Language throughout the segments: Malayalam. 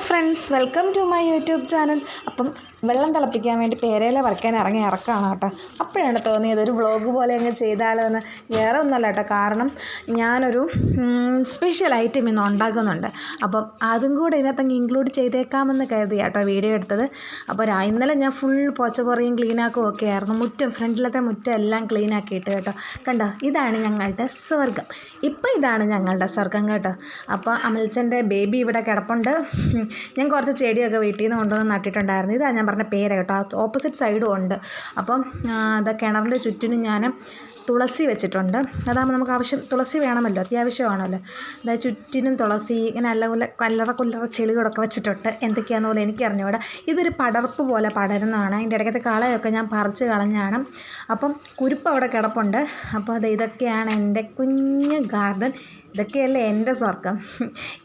Hi friends welcome to my YouTube channel. Appam വെള്ളം തിളപ്പിക്കാൻ വേണ്ടി പേരയില വറക്കാൻ ഇറങ്ങി ഇറക്കാണ് കേട്ടോ. അപ്പോഴാണ് തോന്നിയത് ഒരു വ്ളോഗ് പോലെ അങ്ങ് ചെയ്താലോ എന്ന്. വേറെ ഒന്നുമല്ല കേട്ടോ കാരണം ഞാനൊരു സ്പെഷ്യൽ ഐറ്റം ഇന്ന് ഉണ്ടാക്കുന്നുണ്ട്. അപ്പം അതും കൂടെ ഇതിനകത്തങ്ങ് ഇൻക്ലൂഡ് ചെയ്തേക്കാമെന്ന് കരുതി കേട്ടോ വീഡിയോ എടുത്തത്. അപ്പോൾ ഇന്നലെ ഞാൻ ഫുൾ പോച്ചപ്പുറയും ക്ലീനാക്കും ഒക്കെ ആയിരുന്നു. മുറ്റം ഫ്രണ്ടിലത്തെ മുറ്റം എല്ലാം ക്ലീനാക്കിയിട്ട് കേട്ടോ. കണ്ടോ ഇതാണ് ഞങ്ങളുടെ സ്വർഗം ഇപ്പം ഇതാണ് ഞങ്ങളുടെ സ്വർഗം കേട്ടോ. അപ്പോൾ അമൽച്ചന്റെ ബേബി ഇവിടെ കിടപ്പുണ്ട്. ഞാൻ കുറച്ച് ചെടിയൊക്കെ വീട്ടിൽ നിന്ന് കൊണ്ടുവന്ന് നട്ടിട്ടുണ്ടായിരുന്നു. ഇതാണ് ഞാൻ പറഞ്ഞ പേര് കേട്ടോ. ആ ഓപ്പോസിറ്റ് സൈഡും ഉണ്ട്. അപ്പം അത് കിണറിന്റെ ചുറ്റിനും ഞാൻ തുളസി വെച്ചിട്ടുണ്ട്. അതാകുമ്പോൾ നമുക്ക് ആവശ്യം തുളസി വേണമല്ലോ അത്യാവശ്യമാണല്ലോ. അതായത് ചുറ്റിനും തുളസി ഇങ്ങനെ നല്ല പോലെ കല്ലറ കൊല്ലറ ചെളികളൊക്കെ വെച്ചിട്ടുണ്ട്. എന്തൊക്കെയാണെന്ന് പോലെ എനിക്ക് അറിഞ്ഞൂടാ ഇതൊരു പടർപ്പ് പോലെ പടരുന്നതാണ്. അതിന്റെ ഇടയ്ക്കത്തെ കളയൊക്കെ ഞാൻ പറിച്ച് കളഞ്ഞാണ്. അപ്പം കുരുപ്പ് അവിടെ കിടപ്പുണ്ട്. അപ്പോൾ അത് ഇതൊക്കെയാണ് എന്റെ കുഞ്ഞ് ഗാർഡൻ. ഇതൊക്കെയല്ലേ എന്റെ സ്വർഗം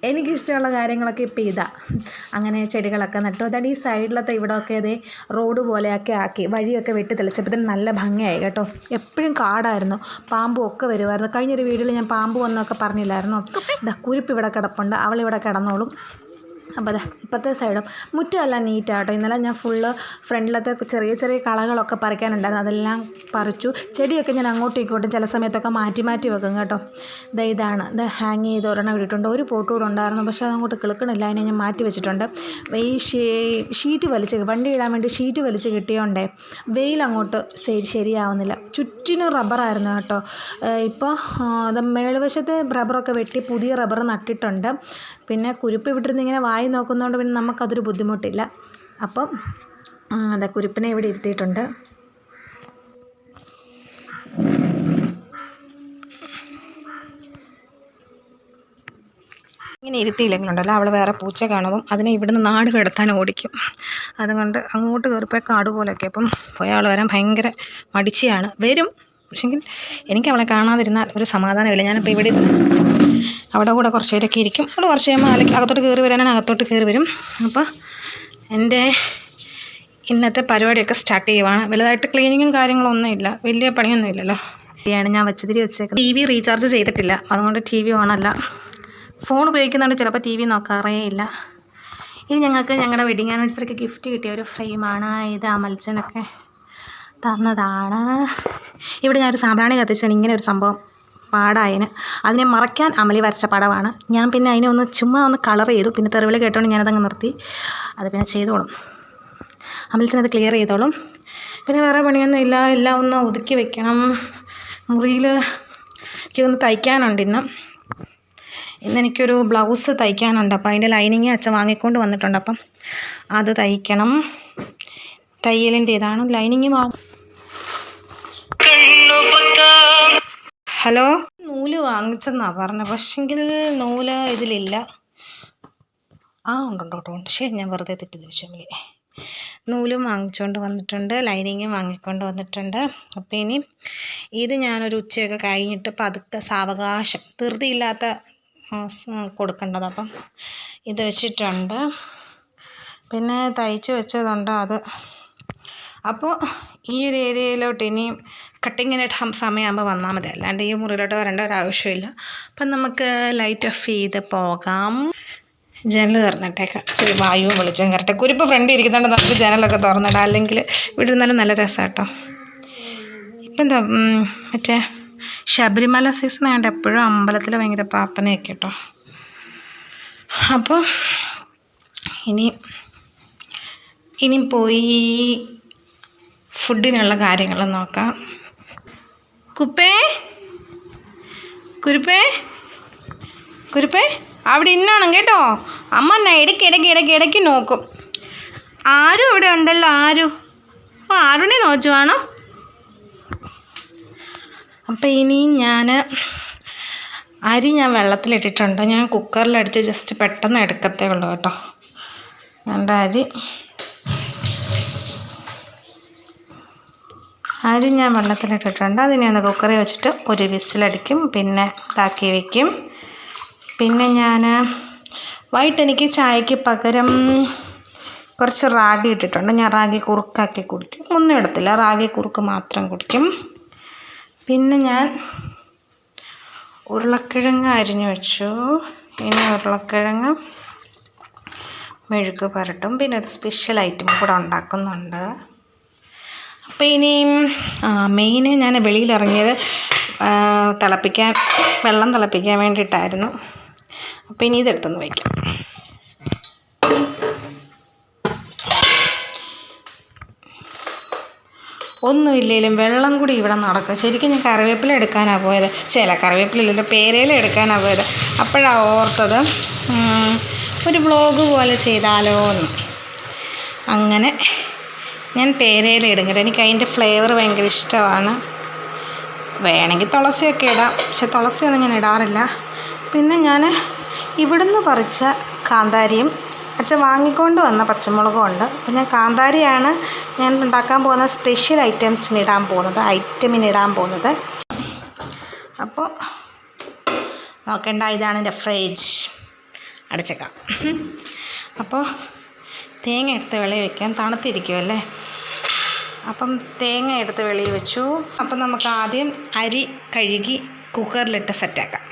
എനിക്കിഷ്ടമുള്ള കാര്യങ്ങളൊക്കെ ഇപ്പോൾ ഇതാ. അങ്ങനെ ചെടികളൊക്കെ നട്ടു. അതായത് ഈ സൈഡിലത്തെ ഇവിടെയൊക്കെ അതേ റോഡ് പോലെയൊക്കെ ആക്കി വഴിയൊക്കെ വെട്ടി തെളിച്ചപ്പോഴത്തേന് നല്ല ഭംഗിയായി കേട്ടോ. എപ്പോഴും കാടായിരുന്നു. പാമ്പും ഒക്കെ വരുമായിരുന്നു കഴിഞ്ഞൊരു വീഡിയോയിൽ ഞാൻ പാമ്പ് വന്നൊക്കെ പറഞ്ഞില്ലായിരുന്നു? ഇതാ കുരിപ്പ് ഇവിടെ കിടപ്പുണ്ട്. അവളിവിടെ കിടന്നോളും. അപ്പോൾ അതെ ഇപ്പോഴത്തെ സൈഡും മുറ്റമെല്ലാം നീറ്റാട്ടോ ഇന്നലെ ഞാൻ ഫുള്ള് ഫ്രണ്ടിലത്തെ ചെറിയ ചെറിയ കളകളൊക്കെ പറിക്കാനുണ്ടായിരുന്നു. അതെല്ലാം പറിച്ചു. ചെടിയൊക്കെ ഞാൻ അങ്ങോട്ടും ഇങ്ങോട്ടും ചില സമയത്തൊക്കെ മാറ്റി മാറ്റി വെക്കും കേട്ടോ. ദാ ഇതാണ്. ഇത് ഹാങ് ചെയ്ത് ഒരെണ്ണം ഇട്ടിട്ടുണ്ട്. ഒരു പോട്ട് കൂടെ ഉണ്ടായിരുന്നു. പക്ഷേ അതങ്ങോട്ട് കിളുക്കണില്ല. അതിനെ ഞാൻ മാറ്റി വെച്ചിട്ടുണ്ട്. ഈ ഷീറ്റ് വലിച്ച് വണ്ടി ഇടാൻ വേണ്ടി ഷീറ്റ് വലിച്ച് കിട്ടിയോണ്ടേ വെയിൽ അങ്ങോട്ട് ശരി ശരിയാവുന്നില്ല. ചുറ്റിനും റബ്ബറായിരുന്നു കേട്ടോ. ഇപ്പോൾ മേളുവശത്തെ റബ്ബറൊക്കെ വെട്ടി പുതിയ റബ്ബർ നട്ടിട്ടുണ്ട്. പിന്നെ കുരുപ്പ് വിട്ടിരുന്ന് ഇങ്ങനെ വായി നോക്കുന്നതുകൊണ്ട് പിന്നെ നമുക്കതൊരു ബുദ്ധിമുട്ടില്ല. അപ്പം അതെ കുരുപ്പിനെ ഇവിടെ ഇരുത്തിയിട്ടുണ്ട്. ഇങ്ങനെ ഇരുത്തിയില്ലെങ്കിലുണ്ടല്ലോ അവൾ വേറെ പൂച്ച കാണുമ്പം അതിനെ ഇവിടുന്ന് നാട് കിടത്താൻ ഓടിക്കും. അതുകൊണ്ട് അങ്ങോട്ട് കയറിപ്പോയി കാട് പോലെയൊക്കെ അപ്പം പോയ ആൾ വരാൻ ഭയങ്കര മടിച്ചയാണ്. വരും. പക്ഷെങ്കിൽ എനിക്ക് അവളെ കാണാതിരുന്നാൽ ഒരു സമാധാനമില്ല. ഞാനിപ്പോൾ ഇവിടെ ഇരുന്ന് അവിടെ കൂടെ കുറച്ച് പേരൊക്കെ ഇരിക്കും. അവിടെ കുറച്ച് കഴിയുമ്പോൾ അല്ലെങ്കിൽ അകത്തോട്ട് കയറി വരാനാണ് അകത്തോട്ട് കയറി വരും. അപ്പോൾ എന്റെ ഇന്നത്തെ പരിപാടിയൊക്കെ സ്റ്റാർട്ട് ചെയ്യുവാണ്. വലുതായിട്ട് ക്ലീനിങ്ങും കാര്യങ്ങളൊന്നും ഇല്ല. വലിയ പണിയൊന്നും ഇല്ലല്ലോ. ാണ് ഞാൻ വെച്ചതിരി വെച്ചേക്കുന്നത്. ടി വി റീചാർജ് ചെയ്തിട്ടില്ല. അതുകൊണ്ട് ടി വി ഓണല്ല ഫോൺ ഉപയോഗിക്കുന്നുണ്ട് ചിലപ്പോൾ ടി വി നോക്കാറേ ഇല്ല. ഇനി ഞങ്ങൾക്ക് ഞങ്ങളുടെ വെഡിങ് ആനിവേഴ്സറിക്ക് ഗിഫ്റ്റ് കിട്ടിയ ഒരു ഫ്രെയിമാണ്. ഇത് അമൽച്ചനൊക്കെ. തന്നതാണ്. ഇവിടെ ഞാനൊരു സാമ്പ്രാണി കത്തിച്ചാണ് ഇങ്ങനെ ഒരു സംഭവം പാടായതിന് അതിനെ മറയ്ക്കാൻ അമലി വരച്ച പടമാണ്. ഞാൻ പിന്നെ അതിനെ ഒന്ന് ചുമ്മാ ഒന്ന് കളർ ചെയ്തു. പിന്നെ തെറിവിളി കേട്ടോണ്ട് ഞാനതങ്ങ് നിർത്തി. അത് പിന്നെ ചെയ്തോളും. അത് ക്ലിയർ ചെയ്തോളും. പിന്നെ വേറെ പണിയൊന്നും ഇല്ല. എല്ലാം ഒന്ന് ഒതുക്കി വെക്കണം. മുറിയിൽ എനിക്ക് ഒന്ന് തയ്ക്കാനുണ്ട് ഇന്ന്. ഇന്ന് എനിക്കൊരു ബ്ലൗസ് തയ്ക്കാനുണ്ട്. അപ്പോൾ അതിന്റെ ലൈനിങ് അച്ഛൻ വാങ്ങിക്കൊണ്ട് വന്നിട്ടുണ്ട്. അപ്പം അത് തയ്ക്കണം. തയ്യലിന്റെ ഇതാണ് ലൈനിങ് വാ ഹലോ? നൂൽ വാങ്ങിച്ചെന്നാ പറഞ്ഞത്. പക്ഷെങ്കിൽ നൂൽ ഇതിലില്ല. ആ ഉണ്ടുണ്ട് ഉണ്ട്. ശരി ഞാൻ വെറുതെ തെറ്റിദ്ധരിച്ചു അമ്മലേ നൂലും വാങ്ങിച്ചുകൊണ്ട് വന്നിട്ടുണ്ട് ലൈനിങ്ങും വാങ്ങിക്കൊണ്ട് വന്നിട്ടുണ്ട്. അപ്പോൾ ഇനി ഇത് ഞാനൊരു ഉച്ചയൊക്കെ കഴിഞ്ഞിട്ട് പതുക്കെ സാവകാശം ധൃതിയില്ലാത്ത കൊടുക്കേണ്ടത് അപ്പം ഇത് വെച്ചിട്ടുണ്ട്. പിന്നെ തയ്ച്ച് വെച്ചതുണ്ട് അത്. അപ്പോൾ ഈ ഒരു ഏരിയയിലോട്ട് ഇനിയും കട്ടിങ്ങിന് സമയമാകുമ്പോൾ വന്നാൽ മതി. അല്ലാണ്ട് ഈ മുറിയിലോട്ട് വരേണ്ട ഒരു ആവശ്യമില്ല അപ്പം നമുക്ക് ലൈറ്റ് ഓഫ് ചെയ്ത് പോകാം. ജനൽ തുറന്നിട്ടേക്കാം. ഇച്ചിരി വായുവും വെളിച്ചം കറക്റ്റ്. കുരിപ്പ് ഫ്രണ്ട് ഇരിക്കുന്നുണ്ട്. നമുക്ക് ജനലൊക്കെ തുറന്നിടാം. അല്ലെങ്കിൽ ഇവിടെ ഇരുന്നാലും നല്ല രസം കേട്ടോ ഇപ്പം എന്താ മറ്റേ ശബരിമല സീസൺ ആയതുകൊണ്ട് എപ്പോഴും അമ്പലത്തിൽ ഭയങ്കര പ്രാർത്ഥനയൊക്കെ കേട്ടോ. അപ്പോൾ ഇനി ഇനി പോയി ഫുഡിനുള്ള കാര്യങ്ങൾ നോക്കാം. കുപ്പേ? കുരുപ്പേ? കുരുപ്പേ? അവിടെ ഇന്നാണ് കേട്ടോ. അമ്മ എന്നാ ഇടയ്ക്ക് ഇടയ്ക്ക് ഇടയ്ക്ക് ഇടയ്ക്ക് നോക്കും. ആരും ഇവിടെ ഉണ്ടല്ലോ ആരും? ഓ ആരുണി നോച്ചുവാണോ അപ്പം ഇനി ഞാൻ അരി ഞാൻ വെള്ളത്തിലിട്ടിട്ടുണ്ട്. ഞാൻ കുക്കറിലടിച്ച് ജസ്റ്റ് പെട്ടെന്ന് എടുക്കത്തേ ഉള്ളൂ കേട്ടോ. എന്റെ അരി. അരി ഞാൻ വെള്ളത്തിലിട്ടിട്ടുണ്ട്. അതിനെ ഒന്ന് കുക്കറിൽ വെച്ചിട്ട് ഒരു വിസിലടിക്കും. പിന്നെ ഇതാക്കി വയ്ക്കും പിന്നെ ഞാൻ വൈകിട്ട് എനിക്ക് ചായക്ക് പകരം കുറച്ച് റാഗി ഇട്ടിട്ടുണ്ട്. ഞാൻ റാഗി കുറുക്കാക്കി കുടിക്കും. ഒന്നും ഇടത്തില്ല. റാഗി കുറുക്ക് മാത്രം കുടിക്കും. പിന്നെ ഞാൻ ഉരുളക്കിഴങ്ങ് അരിഞ്ഞു വെച്ചു. ഇനി ഉരുളക്കിഴങ്ങ് മെഴുക്ക് പുരട്ടും. പിന്നെ ഒരു സ്പെഷ്യൽ ഐറ്റം കൂടെ ഉണ്ടാക്കുന്നുണ്ട്. അപ്പോൾ ഇനിയും മെയിൻ ഞാൻ വെളിയിലിറങ്ങിയത് തിളപ്പിക്കാൻ വെള്ളം തിളപ്പിക്കാൻ വേണ്ടിയിട്ടായിരുന്നു. അപ്പോൾ ഇനി ഇതെടുത്തൊന്ന് വയ്ക്കാം ഒന്നുമില്ലെങ്കിലും വെള്ളം കൂടി ഇവിടെ നടക്കും. ശരിക്കും ഞാൻ കറിവേപ്പില എടുക്കാനാണ് പോയത്. ചില ഇല്ലല്ലോ പേരയില എടുക്കാനാണ് പോയത്. അപ്പോഴാണ് ഓർത്തത് ഒരു വ്ളോഗ് പോലെ ചെയ്താലോ എന്ന് അങ്ങനെ ഞാൻ പേരയില ഇടും കേട്ടോ. എനിക്ക് അതിന്റെ ഫ്ലേവർ ഭയങ്കര ഇഷ്ടമാണ്. വേണമെങ്കിൽ തുളസിയൊക്കെ ഇടാം. പക്ഷെ തുളസിയൊന്നും ഞാൻ ഇടാറില്ല. പിന്നെ ഞാൻ ഇവിടുന്ന് പറിച്ച കാന്താരിയും അച്ഛൻ വാങ്ങിക്കൊണ്ട് വന്ന പച്ചമുളകും ഉണ്ട്. അപ്പം ഞാൻ കാന്താരിയാണ് ഞാൻ ഉണ്ടാക്കാൻ പോകുന്ന സ്പെഷ്യൽ ഐറ്റംസിന് ഇടാൻ പോകുന്നത് ഐറ്റമിന് ഇടാൻ പോകുന്നത്. അപ്പോൾ നോക്കേണ്ട ഇതാണ് എന്റെ ഫ്രിഡ്ജ് അടച്ചേക്കാം. അപ്പോൾ തേങ്ങ എടുത്ത് വെളി വയ്ക്കാൻ തണുത്തിരിക്കുമല്ലേ അപ്പം തേങ്ങ എടുത്ത് വെളിയിൽ വെച്ചു. അപ്പം നമുക്ക് ആദ്യം അരി കഴുകി കുക്കറിലിട്ട് സെറ്റാക്കാം.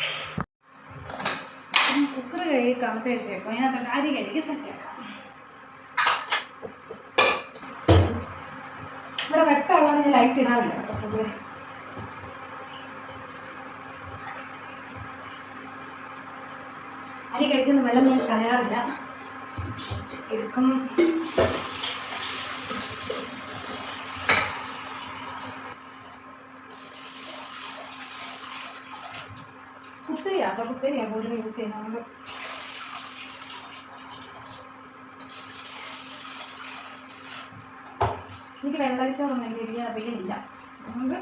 കുക്കർ കഴുകി കമത്തി വെച്ചേക്കും. അതിനകത്ത് അരി കഴുകി സെറ്റാക്കാം. ഇവിടെ വെട്ടമുള്ള ഞാൻ ലൈറ്റ് ഇടാറില്ല. അരി കഴിക്കുന്ന വെള്ളം ഞാൻ കളയാറില്ല. എടുക്കും. കുത്തിരിയാ ഞാൻ കൂടുതൽ യൂസ് ചെയ്യുന്നുണ്ട് എനിക്ക് വെള്ളരിച്ചോറൊന്നും വലിയ അറിയില്ല അതുകൊണ്ട്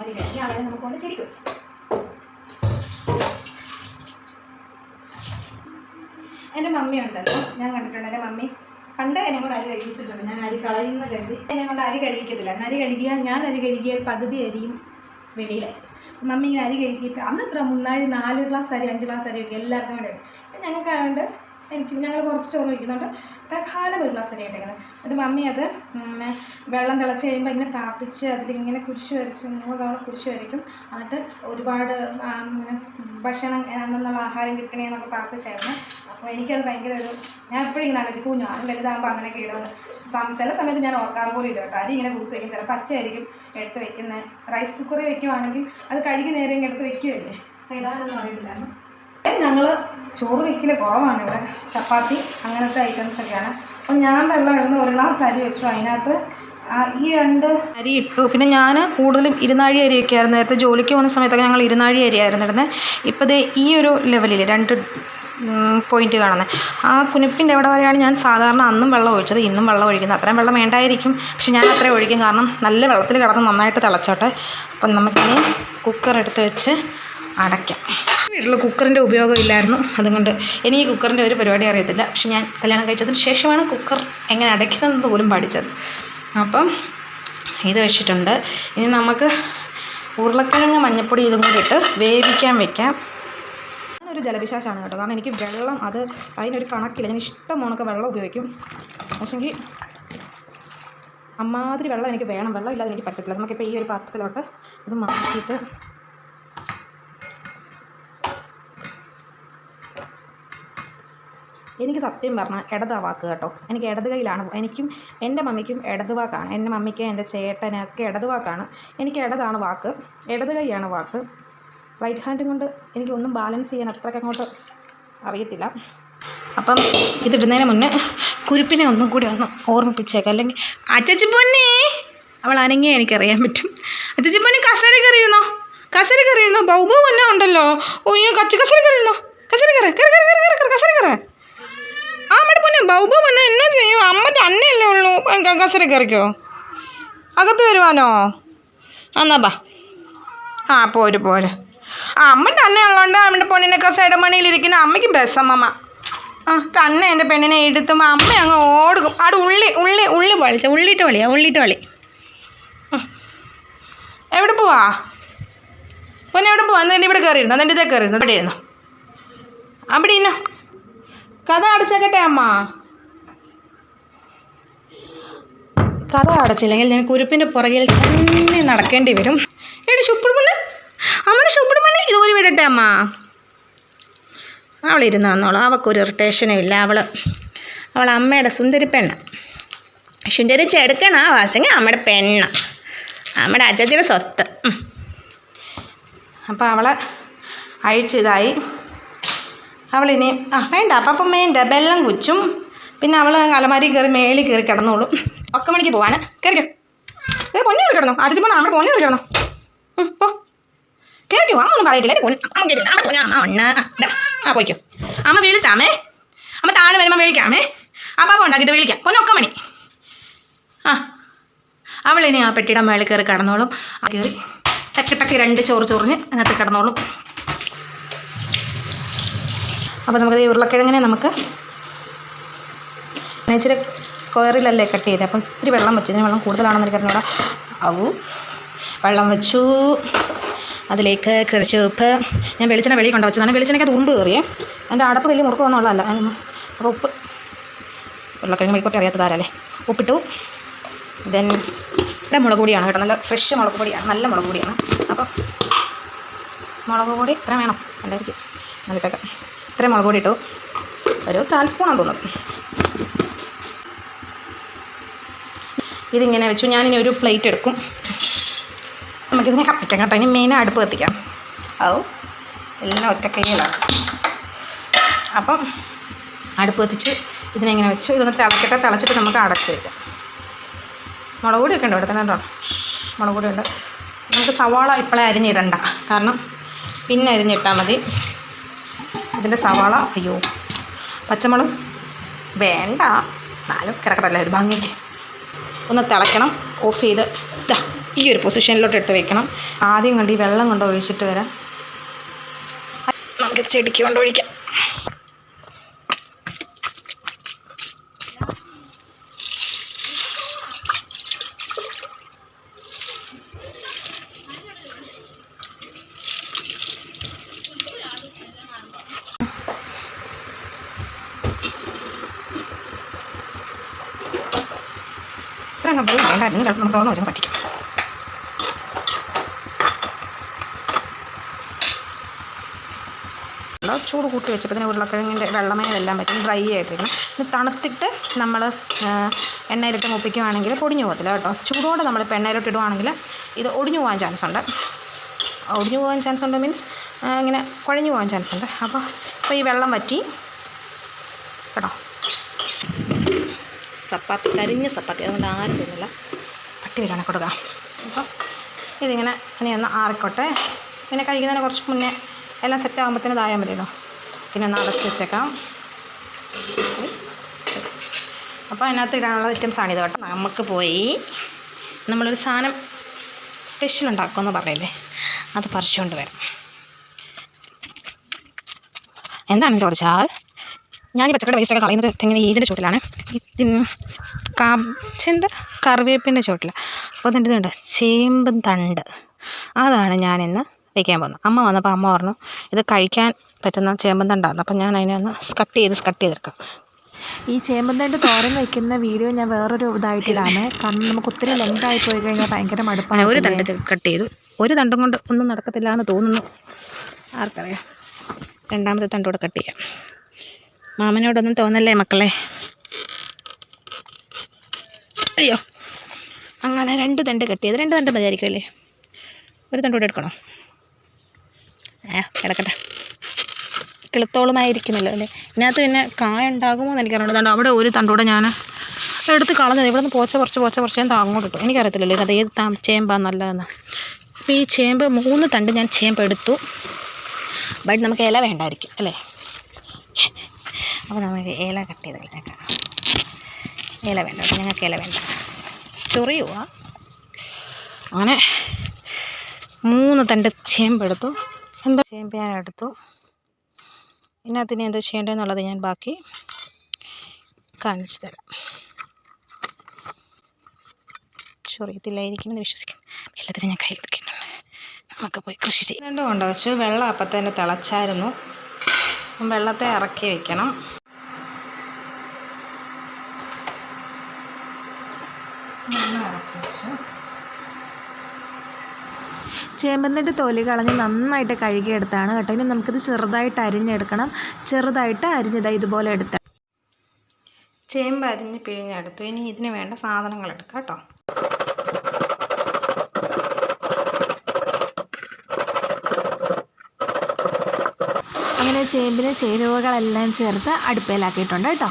അരി കഴിക്കാൻ അവരെ നമുക്ക് കൊണ്ട് ശരിക്കും വെച്ചു. എന്റെ മമ്മി ഉണ്ടല്ലോ ഞാൻ കണ്ടിട്ടുണ്ട് എന്റെ മമ്മി. പണ്ട് എന്നെ കൊണ്ട് അരി കഴിപ്പിച്ചിട്ടുണ്ട് ഞാൻ അരി കളയുന്ന കരുതി എന്നെ കൊണ്ട് അരി കഴിക്കത്തില്ല അരി കഴുകിയാൽ ഞാൻ അരി കഴുകിയാൽ പകുതി അരിയും വെളിയിലായി മമ്മി ഇങ്ങനെ അരി കഴുകിയിട്ട് അന്ന് എത്ര നാല് ഗ്ലാസ് അരി അഞ്ച് ഗ്ലാസ് ഒക്കെ എല്ലാവർക്കും വേണ്ടി ഞങ്ങൾക്ക് അതുകൊണ്ട് എനിക്ക് ഞങ്ങൾ കുറച്ച് ചോറ് കഴിക്കുന്നുണ്ട്. തൽക്കാലം ഒരു ഗ്ലാസ് അരി ആയിട്ടേക്കുന്നത് എന്നിട്ട് മമ്മി അത് വെള്ളം തിളച്ച് കഴിയുമ്പോൾ ഇങ്ങനെ പ്രാർത്ഥിച്ച് അതിലിങ്ങനെ കുരിശ് വരച്ച് മൂന്ന് തവണ കുരിശ് വരയ്ക്കും. എന്നിട്ട് ഒരുപാട് ഭക്ഷണം എന്നുള്ള ആഹാരം കിട്ടണേ എന്നൊക്കെ പ്രാർത്ഥിച്ചായിരുന്നു. അപ്പോൾ എനിക്കത് ഭയങ്കര ഒരു ഞാൻ എപ്പോഴും ഇങ്ങനെ ആലോചിക്കും ഞാൻ വലുതാകുമ്പോൾ അങ്ങനെയൊക്കെ സം- ചില സമയത്ത് ഞാൻ ഓർക്കാറ് പോലും ഇല്ല കേട്ടോ. അരി ഇങ്ങനെ കുത്തി വയ്ക്കും. ചിലപ്പോൾ പച്ചയായിരിക്കും എടുത്ത് വെക്കുന്നത് റൈസ് കുക്കറിൽ വെക്കുവാണെങ്കിൽ അത് കഴുകി നേരെ ഇങ്ങനെ എടുത്ത് വെക്കുമല്ലേ ഇടാനൊന്നും അറിയില്ലായിരുന്നു. ഞങ്ങൾ ചോറ് വെക്കൽ കുറവാണ് ഇവിടെ. ചപ്പാത്തി അങ്ങനത്തെ ഐറ്റംസ് ഒക്കെയാണ്. അപ്പം ഞാൻ വെള്ളം ഇടുന്ന ഒരു ഗ്ലാസ് അരി വെച്ചു. അതിനകത്ത് ഈ രണ്ട് അരി ഇട്ടു. പിന്നെ ഞാൻ കൂടുതലും ഇരുന്നാഴി അരിയൊക്കെ ആയിരുന്നു. നേരത്തെ ജോലിക്ക് പോകുന്ന സമയത്തൊക്കെ ഞങ്ങൾ ഇരുന്നാഴി അരിയായിരുന്നു ഇടുന്നത് ഇപ്പോൾ ഈ ഒരു ലെവലിൽ രണ്ട് പോയിന്റ് കാണുന്നത് ആ കുനിപ്പിന്റെ അവിടെ വരെയാണ് ഞാൻ സാധാരണ അന്നും വെള്ളം ഒഴിച്ചത് ഇന്നും വെള്ളം ഒഴിക്കുന്നത്. അത്രയും വെള്ളം വേണ്ടായിരിക്കും. പക്ഷെ ഞാൻ അത്രയും ഒഴിക്കും. കാരണം നല്ല വെള്ളത്തിൽ കിടന്ന് നന്നായിട്ട് തിളച്ചോട്ടെ. അപ്പം നമുക്കിനി കുക്കർ എടുത്ത് വെച്ച് അടയ്ക്കാം. വീട്ടിൽ കുക്കറിന്റെ ഉപയോഗം ഇല്ലായിരുന്നു. അതുകൊണ്ട് എനിക്ക് കുക്കറിന്റെ ഒരു പരിപാടി അറിയത്തില്ല. പക്ഷെ ഞാൻ കല്യാണം കഴിച്ചതിന് ശേഷമാണ് കുക്കർ എങ്ങനെ അടയ്ക്കുന്നതെന്ന് പോലും പഠിച്ചത്. അപ്പം ഇത് വെച്ചിട്ടുണ്ട്. ഇനി നമുക്ക് ഉരുളക്കിഴങ്ങ് മഞ്ഞപ്പൊടി ഇതും കൂടി ഇട്ട് വേവിക്കാൻ വെക്കാം. ഞാനൊരു ജലവിശ്വാസമാണ് കേട്ടോ. കാരണം എനിക്ക് വെള്ളം അത് അതിനൊരു കണക്കില്ല. ഞാൻ ഇഷ്ടം വെള്ളം ഉപയോഗിക്കും. പക്ഷെങ്കിൽ അമ്മാതിരി വെള്ളം എനിക്ക് വേണം. വെള്ളം ഇല്ലാതെ എനിക്ക് പറ്റത്തില്ല. നമുക്കിപ്പോൾ ഈ ഒരു പാത്രത്തിലോട്ട് ഇത് മാറ്റിയിട്ട് എനിക്ക് സത്യം പറഞ്ഞാൽ ഇടതാ വാക്ക് കേട്ടോ. എനിക്ക് ഇടത് കൈയിലാണ് എനിക്കും എന്റെ മമ്മിക്കും ഇടത് വാക്കാണ്. എന്റെ മമ്മിക്ക് എന്റെ ചേട്ടനൊക്കെ ഇടത് വാക്കാണ്. എനിക്ക് ഇടതാണ് വാക്ക്. ഇടത് കൈയാണ് വാക്ക്. റൈറ്റ് ഹാൻഡും കൊണ്ട് എനിക്ക് ഒന്നും ബാലൻസ് ചെയ്യാൻ അത്രയ്ക്ക് അങ്ങോട്ട് അറിയത്തില്ല. അപ്പം ഇതിടുന്നതിന് മുന്നേ കുരുപ്പിനെ ഒന്നും കൂടി ഒന്ന് ഓർമ്മിപ്പിച്ചേക്കാം. അല്ലെങ്കിൽ അച്ചച്ചി പൊന്നേ! അവൾ അനങ്ങിയേ എനിക്കറിയാൻ പറ്റും. അച്ചച്ചി പൊന്നി കസരി കയറിയിരുന്നോ? കസരി കയറിയിരുന്നോ? ബൗബു പൊന്നെ ഉണ്ടല്ലോ? ഓയ്യോ കച്ച കസേര കയറിയിരുന്നോ? കസേര കയറി കയറി കയറി കയറി കസേര അമ്മയുടെ പൊന്നെ ബൗബു പൊന്നെ എന്നാ ചെയ്യും? അമ്മ തന്നെയല്ലേ ഉള്ളൂ. കസര കയറിക്കോ? അകത്ത് വരുവാനോ? എന്നാ ബാ. ആ പോര് പോര്. ആ അമ്മ തന്നെ ഉള്ളതുകൊണ്ട് അമ്മയുടെ പൊന്നിനെ കസയുടെ മണിയിലിരിക്കുന്ന അമ്മയ്ക്ക് ബസ്സമ്മ ആ തന്നെ എന്റെ പെണ്ണിനെ എടുത്തുമ്പോൾ അമ്മ അങ്ങ് ഓടുക്കും അവിടെ ഉള്ളി ഉള്ളി ഉള്ളി പൊളിച്ച. ഉള്ളിട്ട് വളിയാ ഉള്ളിട്ട് വളി എവിടെ പോവാ? പൊന്നെ എവിടെ പോവാ? എന്നിട്ട് ഇവിടെ കയറിയിരുന്നു? എന്നിട്ട് ഇതേ കയറിയിരുന്നു? അവിടെ ഇരുന്നു അവിടെ ഇരുന്നു കഥ അടച്ചേക്കട്ടെ അമ്മ. കഥ അടച്ചില്ലെങ്കിൽ ഞാൻ കുരുപ്പിന്റെ പുറകിൽ തന്നെ നടക്കേണ്ടി വരും. എടി ശുപ്പിട് പണി അമ്മയുടെ ശുപ്പിട് പണി ഇത് ഒരു വിടട്ടെ അമ്മ. അവൾ ഇരുന്ന് വന്നോളൂ അവൾക്കൊരു ഇറിറ്റേഷനും ഇല്ല. അവൾ അവൾ അമ്മയുടെ സുന്ദരി പെണ്ണ. സുന്ദരി ചെടുക്കണ വാസങ്ങ അമ്മയുടെ പെണ്ണ. അമ്മയുടെ അച്ചച്ചിയുടെ സ്വത്ത്. അപ്പോൾ അവളെ അഴിച്ചിതായി അവളിനി ആ വേണ്ട അപ്പം വേണ്ട ബെല്ലം കുച്ചും. പിന്നെ അവൾ അലമാരി കയറി മേളിൽ കയറി കിടന്നോളും. ഒക്കെ മണിക്ക് പോവാൻ കയറിക്കോ ഏ പൊന്നു കയറി കിടന്നു? അച്ഛൻ പോണ അവിടെ പൊന്നു കയറി കിടന്നു? പോ. കയറിക്കോ അമ്മ ഒന്നും പറയത്തില്ല. ആ, പോയിക്കോ. അമ്മ വിളിച്ചാമേ. അമ്മ താഴെ വരുമ്പോൾ വിളിക്കാമേ. അപ്പാപ്പ ഉണ്ടാക്കിയിട്ട് വിളിക്കാം. പൊന്നൊക്കെ മണി. ആ. അവളിനി ആ പെട്ടിയുടെ മേളിൽ കയറി കിടന്നോളും. കയറി ടക്ക് ടക്ക് രണ്ട് ചോറ് ചൊറിഞ്ഞ് അതിനകത്ത് കിടന്നോളും. അപ്പോൾ നമുക്ക് ഈ ഉരുളക്കിഴങ്ങിനെ നമുക്ക് ഇച്ചിരി സ്ക്വയറിലല്ലേ കട്ട് ചെയ്തത് അപ്പം ഇത്തിരി വെള്ളം വെച്ചു. ഇതിന് വെള്ളം കൂടുതലാണെന്ന് എനിക്ക് അറിഞ്ഞൂടാ. അവു വെള്ളം വെച്ചു. അതിലേക്ക് കുറച്ച് ഉപ്പ്. ഞാൻ വെളിച്ചെണ്ണ വെളിയിൽ കൊണ്ടു വെച്ചതാണ്. വെളിച്ചെണ്ണയ്ക്ക് ഉറുമ്പ് കയറിയേ. എന്റെ അടപ്പ് വലിയ മുറുക്ക് വന്നുള്ളതല്ല അപ്പോൾ ഉപ്പ്. ഉരുളക്കിഴങ്ങ് മെഴുക്കോട്ടെ അറിയാത്തതാരല്ലേ ഉപ്പിട്ടു. ദെൻ ഇവിടെ മുളക് പൊടിയാണ് കേട്ടോ. നല്ല ഫ്രഷ് മുളക് പൊടിയാണ്. നല്ല മുളക് പൊടിയാണ്. അപ്പം മുളക് പൊടി ഇത്ര വേണം. എല്ലാവർക്കും എന്നിട്ടൊക്കെ ഇത്രയും മുളക് പൊടി ഇട്ടു. ഒരു കാൽ സ്പൂണാണ് തോന്നുന്നത് ഇതിങ്ങനെ വെച്ചു. ഞാനിനി ഒരു പ്ലേറ്റ് എടുക്കും. നമുക്കിതിനെ കത്തിക്കാം കേട്ടോ. ഇനി മെയിൻ അടുപ്പ് കത്തിക്കാം. ആവും എല്ലാം ഒറ്റക്കൈയിലാണ് അപ്പം അടുപ്പ് കത്തിച്ച് ഇതിനെ ഇങ്ങനെ വെച്ചു. ഇതൊന്ന് തിളക്കട്ടെ. തിളച്ചിട്ട് നമുക്ക് അടച്ച് വയ്ക്കാം മുളക് പൊടിയൊക്കെ ഉണ്ട് ഇവിടെ തന്നെ ഉണ്ടോ മുളക് പൊടി ഉണ്ട്. നമുക്ക് സവാള ഇപ്പോഴേ അരിഞ്ഞിടണ്ട. കാരണം പിന്നെ അരിഞ്ഞിട്ടാൽ മതി. ഇതിന്റെ സവാള അയ്യോ പച്ചമുളക് വേണ്ട. നാലും കിടക്കട്ടല്ല ഒരു ഭംഗിക്ക്. ഒന്ന് തിളയ്ക്കണം ഓഫ് ചെയ്ത് ഈ ഒരു പൊസിഷനിലോട്ട് എടുത്ത് വെക്കണം. ആദ്യം കണ്ട് ഈ വെള്ളം കൊണ്ട് ഒഴിച്ചിട്ട് വരാം. നമുക്ക് ചെടിക്ക് കൊണ്ട് ഒഴിക്കാം ഇത്ര നമ്മൾ വേണ്ടായിരുന്നു ചിലപ്പോൾ നമുക്ക് വെള്ളം വെച്ചാൽ പറ്റിക്കും? ചൂട് കൂട്ടി വെച്ചപ്പോൾ ഉരുളക്കിഴങ്ങിന്റെ വെള്ളമേലെല്ലാം പറ്റും ഡ്രൈ ആയിട്ടിരിക്കണം ഇത് തണുത്തിട്ട് നമ്മൾ എണ്ണയിലിട്ട് മുപ്പിക്കുവാണെങ്കിൽ പൊടിഞ്ഞു പോകത്തില്ല കേട്ടോ ചൂടോടെ നമ്മളിപ്പോൾ എണ്ണയിലോട്ട് ഇടുവാണെങ്കിൽ ഇത് ഒടിഞ്ഞു പോകാൻ ചാൻസ് ഉണ്ട് ഒടിഞ്ഞു പോകാൻ ചാൻസ് ഉണ്ട് മീൻസ് ഇങ്ങനെ കുഴഞ്ഞു പോകാൻ ചാൻസ് ഉണ്ട് അപ്പോൾ ഇപ്പോൾ ഈ വെള്ളം വറ്റി കേട്ടോ ചപ്പാത്തി കരിഞ്ഞ ചപ്പാത്തി അതുകൊണ്ട് ആരും തിന്നില്ല പട്ടി വരാണ് കൊടുക്കാം. അപ്പോൾ ഇതിങ്ങനെ ഇനി ഒന്ന് ആറിക്കോട്ടെ. പിന്നെ കഴിക്കുന്നതിന് കുറച്ച് മുന്നേ എല്ലാം സെറ്റ് ആകുമ്പോഴത്തേന് ഇതായാൽ മതിയല്ലോ. പിന്നെ ഒന്ന് അടച്ച് വെച്ചേക്കാം. അപ്പോൾ അതിനകത്ത് ഇടാനുള്ള ഐറ്റംസാണ് ഇത് കേട്ടോ. നമുക്ക് പോയി നമ്മളൊരു സാധനം സ്പെഷ്യൽ ഉണ്ടാക്കുമെന്ന് പറയല്ലേ അത് പറിച്ചുകൊണ്ട് വരാം. എന്താണെന്ന് ചോദിച്ചാൽ? ഞാൻ ഈ പച്ചക്കറി വേസ്റ്റൊക്കെ കളയുന്നത് എങ്ങനെ ഇതിന്റെ ചൂട്ടിലാണ് ഇതിന് കാ ചെന്ത കറിവേപ്പിന്റെ ചോട്ടിൽ അപ്പോൾ അതിന്റെ ഇതുണ്ട് ചേമ്പും തണ്ട്. അതാണ് ഞാനിന്ന് വയ്ക്കാൻ പോകുന്നത്. അമ്മ വന്നപ്പോൾ അമ്മ പറഞ്ഞു ഇത് കഴിക്കാൻ പറ്റുന്ന ചേമ്പൻ തണ്ടാണ് അപ്പം ഞാൻ അതിനെ ഒന്ന് സ്കട്ട് ചെയ്ത് സ്കട്ട് ചെയ്തെടുക്കാം. ഈ ചേമ്പന്തണ്ട് തോരൻ വയ്ക്കുന്ന വീഡിയോ ഞാൻ വേറൊരു ഇതായിട്ടിടാണ് കാരണം നമുക്ക് ഒത്തിരി ലെങ്ത് ആയി പോയി കഴിഞ്ഞാൽ ഭയങ്കര മടുപ്പാണ്. ഒരു തണ്ട് കട്ട് ചെയ്തു. ഒരു തണ്ടും കൊണ്ട് ഒന്നും നടക്കത്തില്ല എന്ന് തോന്നുന്നു. ആർക്കറിയാം. രണ്ടാമത്തെ തണ്ട് കൂടെ കട്ട് ചെയ്യാം. മാമനോടൊന്നും തോന്നല്ലേ മക്കളെ? അയ്യോ. അങ്ങനെ രണ്ട് തണ്ട് കട്ട് ചെയ്ത് രണ്ട് തണ്ട് മതിയായിരിക്കുമല്ലേ? ഒരു തണ്ട് കൂടെ എടുക്കണോ? ഏ കിടക്കട്ടെ. കിളുത്തോളമായിരിക്കുമല്ലോ അല്ലേ? ഇതിനകത്ത് പിന്നെ കായ ഉണ്ടാകുമോ എന്ന് എനിക്കറിയണം അവിടെ ഒരു തണ്ടൂടെ ഞാൻ എടുത്ത് കളഞ്ഞത്. ഇവിടെ നിന്ന് പോച്ച കുറച്ച് പോച്ച കുറച്ച് ഞാൻ അങ്ങോട്ട് ഇട്ടു. എനിക്കറിയത്തില്ലല്ലോ അത് ഏത് താ ചേമ്പാണ് നല്ലതെന്ന്. അപ്പോൾ ഈ ചേമ്പ് മൂന്ന് തണ്ട് ഞാൻ ചേമ്പ് എടുത്തു. ബട്ട് നമുക്ക് ഇല വേണ്ടായിരിക്കും അല്ലേ? അപ്പോൾ നമുക്ക് ഇല കട്ട് ചെയ്ത് ഇല വേണ്ട ഞങ്ങൾക്ക് ഇല വേണ്ട. ചൊറിയുവാ. അങ്ങനെ മൂന്ന് തണ്ട് ചേമ്പെടുത്തു എന്താ ചേമ്പ് ഞാൻ എടുത്തു. ഇതിനകത്ത് ഇനി എന്താ ചെയ്യേണ്ടതെന്നുള്ളത് ഞാൻ ബാക്കി കാണിച്ചു തരാം. ചൊറിയത്തില്ലായിരിക്കുമെന്ന് വിശ്വസിക്കുന്നു എല്ലാത്തിനും ഞാൻ കയ്യിൽ നമുക്ക് പോയി കൃഷി ചെയ്യാം. രണ്ടും കൊണ്ട് വെച്ചു വെള്ളം അപ്പം തന്നെ തിളച്ചായിരുന്നു. വെള്ളത്തെ ഇറക്കി വെക്കണം. ചേമ്പന്നിന്റെ തൊലി കളഞ്ഞ് നന്നായിട്ട് കഴുകിയെടുത്താണ് കേട്ടോ. ഇനി നമുക്കിത് ചെറുതായിട്ട് അരിഞ്ഞെടുക്കണം. ചെറുതായിട്ട് അരിഞ്ഞതായി ഇതുപോലെ എടുത്ത. ചേമ്പ് അരിഞ്ഞ് പിഴിഞ്ഞെടുത്തു. ഇനി ഇതിന് വേണ്ട സാധനങ്ങൾ എടുക്കാം കേട്ടോ. അങ്ങനെ ചേമ്പിന് ചേരുവകളെല്ലാം ചേർത്ത് അടുപ്പയിലാക്കിയിട്ടുണ്ട് കേട്ടോ.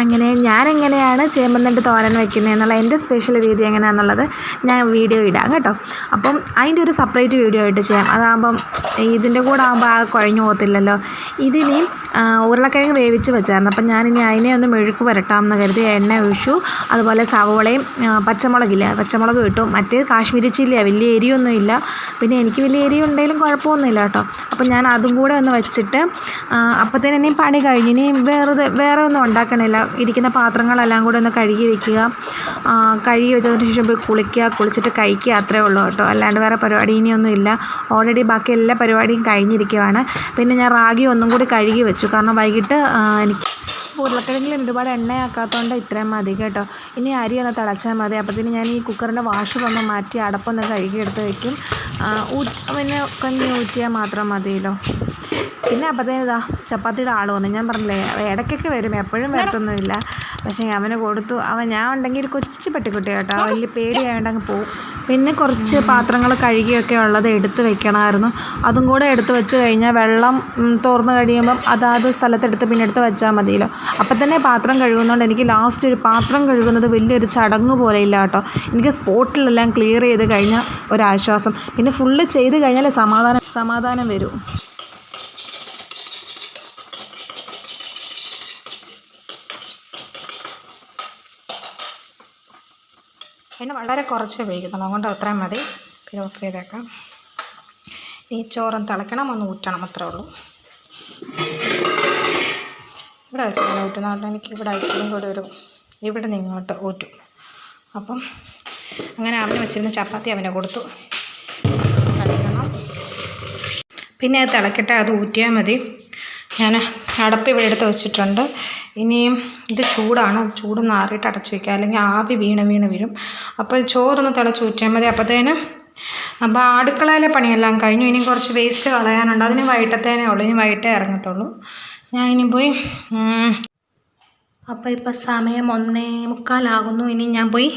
അങ്ങനെ ഞാൻ എങ്ങനെയാണ് ചേമ്പന്നിന്റെ തോരൻ വെക്കുന്നത് എന്നുള്ള എന്റെ സ്പെഷ്യൽ രീതി എങ്ങനെയാണെന്നുള്ളത് ഞാൻ വീഡിയോ ഇടാം കേട്ടോ. അപ്പം അതിന്റെ ഒരു സെപ്പറേറ്റ് വീഡിയോ ആയിട്ട് ചെയ്യാം. അതാകുമ്പം ഇതിന്റെ കൂടെ ആകുമ്പോൾ ആ കുഴഞ്ഞു പോകത്തില്ലല്ലോ. ഇതിനി ഉരുളക്കിഴങ്ങ് വേവിച്ച് വെച്ചായിരുന്നു. അപ്പം ഞാനിനി അതിനെ ഒന്ന് മെഴുക്ക് പുരട്ടാമെന്ന് കരുതി എണ്ണ ഒഴിച്ചു. അതുപോലെ സവോളയും പച്ചമുളകില്ല പച്ചമുളക് ഇട്ടു. മറ്റേ കാശ്മീരി ചില്ലിയാണ് വലിയ എരിയൊന്നും ഇല്ല പിന്നെ എനിക്ക് വലിയ എരി ഉണ്ടെങ്കിലും കുഴപ്പമൊന്നുമില്ല കേട്ടോ. അപ്പം ഞാൻ അതും കൂടെ ഒന്ന് വെച്ചിട്ട് അപ്പോഴത്തേന് ഇനി പണി കഴിഞ്ഞ് ഇനി വേറെ വേറെ ഒന്നും ഉണ്ടാക്കണില്ല. ഇരിക്കുന്ന പാത്രങ്ങളെല്ലാം കൂടെ ഒന്ന് കഴുകി വെക്കുക. കഴുകി വെച്ചതിന് ശേഷം പോയി കുളിക്കുക. കുളിച്ചിട്ട് കഴിക്കുക അത്രേ ഉള്ളൂ കേട്ടോ. അല്ലാണ്ട് വേറെ പരിപാടി ഇനിയൊന്നും ഇല്ല. ഓൾറെഡി ബാക്കി എല്ലാ പരിപാടിയും കഴിഞ്ഞിരിക്കുകയാണ് പിന്നെ ഞാൻ റാഗി ഒന്നും കൂടി കഴുകി വെച്ചു. കാരണം വൈകിട്ട് എനിക്ക് ഉരുളക്കിഴങ്ങിൽ ഒരുപാട് എണ്ണയാക്കാത്തതുകൊണ്ട് ഇത്രയും മതി കേട്ടോ. ഇനി അരി ഒന്ന് തിളച്ചാൽ മതി. അപ്പത്തിന് ഞാൻ ഈ കുക്കറിന്റെ വാഷ് വന്ന് മാറ്റി അടപ്പൊന്ന് കഴുകിയെടുത്ത് ഊ- പിന്നെ കഞ്ഞി ഊറ്റിയാൽ മാത്രം മതിയല്ലോ. പിന്നെ അപ്പത്തേന് ഇതാ ചപ്പാത്തിയുടെ ആൾ വന്നു. ഞാൻ പറഞ്ഞില്ലേ ഇടയ്ക്കൊക്കെ വരും. എപ്പോഴും വരത്തൊന്നുമില്ല. പക്ഷേ അവന് കൊടുത്തു. അവൻ ഞാൻ ഉണ്ടെങ്കിൽ ഒരു കൊച്ചു പെട്ടിക്കുട്ടി കേട്ടോ. വലിയ പേടിയായതുകൊണ്ട് അങ്ങ് പോവും. പിന്നെ കുറച്ച് പാത്രങ്ങൾ കഴുകിയൊക്കെ ഉള്ളത് എടുത്ത് വെക്കണമായിരുന്നു. അതും കൂടെ എടുത്ത് വെച്ച് കഴിഞ്ഞാൽ വെള്ളം തോർന്ന് കഴിയുമ്പം അതാത് സ്ഥലത്തെടുത്ത് പിന്നെ എടുത്ത് വെച്ചാൽ മതിയല്ലോ. അപ്പം തന്നെ പാത്രം കഴുകുന്നതുകൊണ്ട് എനിക്ക് ലാസ്റ്റ് ഒരു പാത്രം കഴുകുന്നത് വലിയൊരു ചടങ്ങ് പോലെ ഇല്ല കേട്ടോ. എനിക്ക് സ്പോട്ടിലെല്ലാം ക്ലിയർ ചെയ്ത് കഴിഞ്ഞാൽ ഒരാശ്വാസം. പിന്നെ ഫുള്ള് ചെയ്ത് കഴിഞ്ഞാൽ സമാധാനം സമാധാനം വരൂ. പിന്നെ വളരെ കുറച്ച് ഉപയോഗിക്കുന്നുള്ളൂ അതുകൊണ്ട് അത്രയും മതി. പിന്നെ ഓഫ് ചെയ്തേക്കാം. ഈ ചോറും തിളയ്ക്കണം ഒന്ന് ഊറ്റണം അത്രേ ഉള്ളൂ. ഇവിടെ വെച്ചാൽ ഊറ്റുന്നതുകൊണ്ട് എനിക്ക് ഇവിടെ ഇച്ചിരി കൂടി ഒരു ഇവിടെ നിന്ന് ഇങ്ങോട്ട് ഊറ്റും. അപ്പം അങ്ങനെ അവന് വെച്ചിരുന്ന ചപ്പാത്തി അവനെ കൊടുത്തു. പിന്നെ അത് തിളക്കട്ടെ അത് ഊറ്റിയാൽ മതി. ഞാൻ അടപ്പ് ഇവിടെ എടുത്ത് വെച്ചിട്ടുണ്ട്. ഇനിയും ഇത് ചൂടാണ്. ചൂട് നാറിയിട്ട് അടച്ചു വയ്ക്കുക അല്ലെങ്കിൽ ആവി വീണ് വീണ് വീഴും അപ്പോൾ ചോറൊന്ന് തിളച്ച് ഊറ്റിയാൽ മതി. അപ്പോഴത്തേനും അപ്പോൾ അടുക്കളയിലെ പണിയെല്ലാം കഴിഞ്ഞു. ഇനി കുറച്ച് വേസ്റ്റ് കളയാനുണ്ട്. അതിന് വൈകിട്ടത്തേനേ ഉള്ളൂ. ഇനി വൈകിട്ടേ ഇറങ്ങത്തുള്ളൂ. ഞാൻ ഇനി പോയി അപ്പം ഇപ്പോൾ സമയം ഒന്നേ മുക്കാലാകുന്നു. ഇനി ഞാൻ പോയി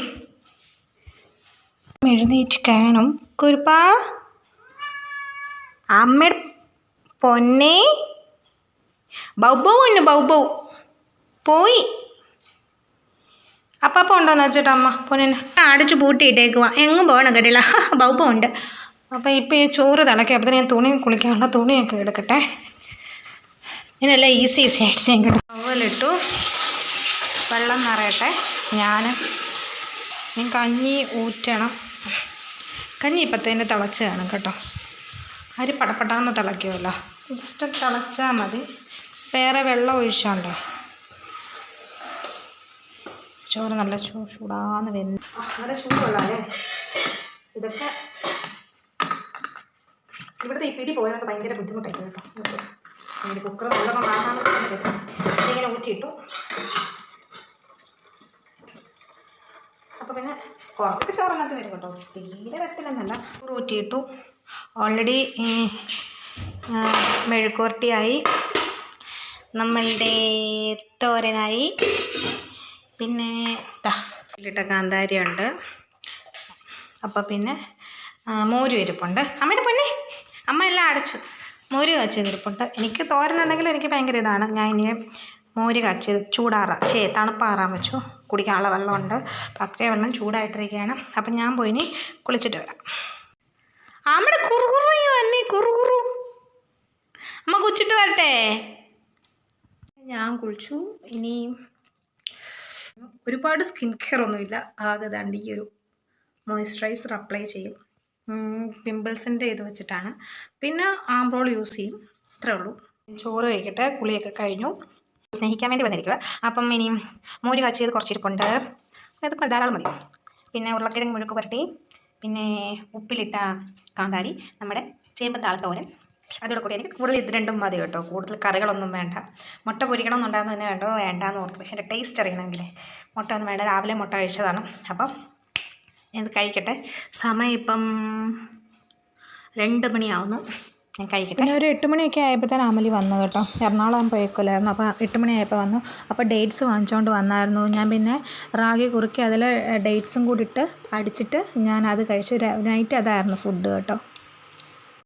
എഴുന്നേറ്റ് കാണും. കുരുപ്പ അമ്മ പൊന്നെ. ബൗബൗ ഉണ്ട് ബൗബൗ. പോയി. അപ്പാപ്പ ഉണ്ടോന്ന് വെച്ചിട്ട് അമ്മ പൊന്നിനെ. അടച്ചു പൂട്ടിയിട്ടേക്കുവാ. എങ്ങും പോകണം കേട്ടില്ല. ബൗബ ഉണ്ട്. അപ്പോൾ ഇപ്പോൾ ഈ ചോറ് തിളക്കി അപ്പോൾ ഞാൻ തുണി കുളിക്കാനുള്ള തുണിയൊക്കെ എടുക്കട്ടെ. ഇതിനെല്ലാം ഈസി ഈസി ആയിട്ട് ചെയ്യാൻ കിട്ടും. അവലിട്ടു വെള്ളം നിറയട്ടെ. ഞാൻ ഞാൻ കഞ്ഞി ഊറ്റണം. കഞ്ഞി ഇപ്പത്തേന്റെ തിളച്ച് കാണും കേട്ടോ. അരി പടപടാന്ന് തിളയ്ക്കുമല്ലോ ജസ്റ്റ് തിളച്ചാൽ മതി. വേറെ വെള്ളം ഒഴിച്ചോണ്ടേ. ചോറ് നല്ല ചൂ ചൂടാന്ന് വെന്ത് നല്ല ചൂടുള്ളേ ഇതൊക്കെ ഇവിടുത്തെ ഈ പിടി പോയാൽ ഭയങ്കര ബുദ്ധിമുട്ടായിട്ട് കേട്ടോ. എനിക്ക് കുക്കർ നല്ലോണം വാങ്ങാൻ ഇങ്ങനെ ഊറ്റിയിട്ടു. അപ്പോൾ പിന്നെ കുറച്ചൊക്കെ ചോറിനകത്ത് വരും കേട്ടോ. തീരെ വരത്തില്ലെന്നല്ല ഊറ്റിയിട്ടു. ഓൾറെഡി മെഴുക്കുവരട്ടിയായി. നമ്മളുടെ തോരനായി. പിന്നെ ഇട്ട കാന്താരി കാന്താരിയുണ്ട്. അപ്പോൾ പിന്നെ ആ, മോര് ഇരിപ്പുണ്ട് അമ്മയുടെ പൊന്നെ. അമ്മ എല്ലാം അടച്ചു. മോര് കാച്ചിയത് ഇരിപ്പുണ്ട് എനിക്ക് തോരനുണ്ടെങ്കിൽ എനിക്ക് ഭയങ്കര ഇതാണ്. ഞാൻ ഇനി മോര് കാച്ചിയത് ചൂടാറ ചേ തണുപ്പാറാൻ വെച്ചു. കുടിക്കാനുള്ള വെള്ളമുണ്ട്. പക്ഷേ വെള്ളം ചൂടായിട്ടിരിക്കുകയാണ്. അപ്പം ഞാൻ പോയി ഇനി കുളിച്ചിട്ട് വരാം. അമ്മയുടെ കുറുകുറുയോ അന്നേ കുറുകുറു അമ്മ കുച്ചിട്ട് വരട്ടെ. ഞാൻ കുളിച്ചു. ഇനി ഒരുപാട് സ്കിൻ കെയർ ഒന്നുമില്ല. ആകെ ദാണ്ട് ഈ ഒരു മോയ്സ്ചറൈസർ അപ്ലൈ ചെയ്യും. പിമ്പിൾസിന്റെ ഇത് വെച്ചിട്ടാണ്. പിന്നെ ആംബ്രോൾ യൂസ് ചെയ്യും. ഇത്രേ ഉള്ളൂ. ചോറ് കഴിക്കട്ടെ കുളിയൊക്കെ കഴിഞ്ഞു. സ്നേഹിക്കാൻ വേണ്ടി വന്നിരിക്കുക അപ്പം ഇനിയും മോര് കാച്ചിയത് കുറച്ചിരിപ്പുണ്ട്. അത് ധാരാളം മതി. പിന്നെ ഉരുളക്കിഴങ്ങ് മുഴുക്ക് പുരട്ടി പിന്നെ ഉപ്പിലിട്ട കാന്താരി നമ്മുടെ ചേമ്പത്താളത്തോരൻ അതോടെ കൂടി എനിക്ക് കൂടുതൽ ഇത് രണ്ടും മതി കേട്ടോ. കൂടുതൽ കറികളൊന്നും വേണ്ട. മുട്ട പൊരിക്കണമെന്നുണ്ടായിരുന്നു തന്നെ വേണ്ടോ വേണ്ടാന്ന് ഓർത്തു. പക്ഷേ എന്റെ ടേസ്റ്റ് അറിയണമെങ്കിൽ മുട്ട ഒന്നും വേണ്ട. രാവിലെ മുട്ട കഴിച്ചതാണ്. അപ്പം ഇത് കഴിക്കട്ടെ. സമയം ഇപ്പം രണ്ട് മണിയാവുന്നു. ഞാൻ കഴിക്കട്ടെ. പിന്നെ ഒരു എട്ട് മണിയൊക്കെ ആയപ്പോഴത്തേന് അമലി വന്നു കേട്ടോ. എറണാകുളം പോയേക്കുമല്ലായിരുന്നു അപ്പോൾ എട്ട് മണിയായപ്പോൾ വന്നു. അപ്പോൾ ഡേറ്റ്സ് വാങ്ങിച്ചുകൊണ്ട് വന്നായിരുന്നു. ഞാൻ പിന്നെ റാഗി കുറുക്കി അതിൽ ഡേറ്റ്സും കൂടി ഇട്ട് അടിച്ചിട്ട് ഞാൻ അത് കഴിച്ചു നൈറ്റ് അതായിരുന്നു ഫുഡ് കേട്ടോ.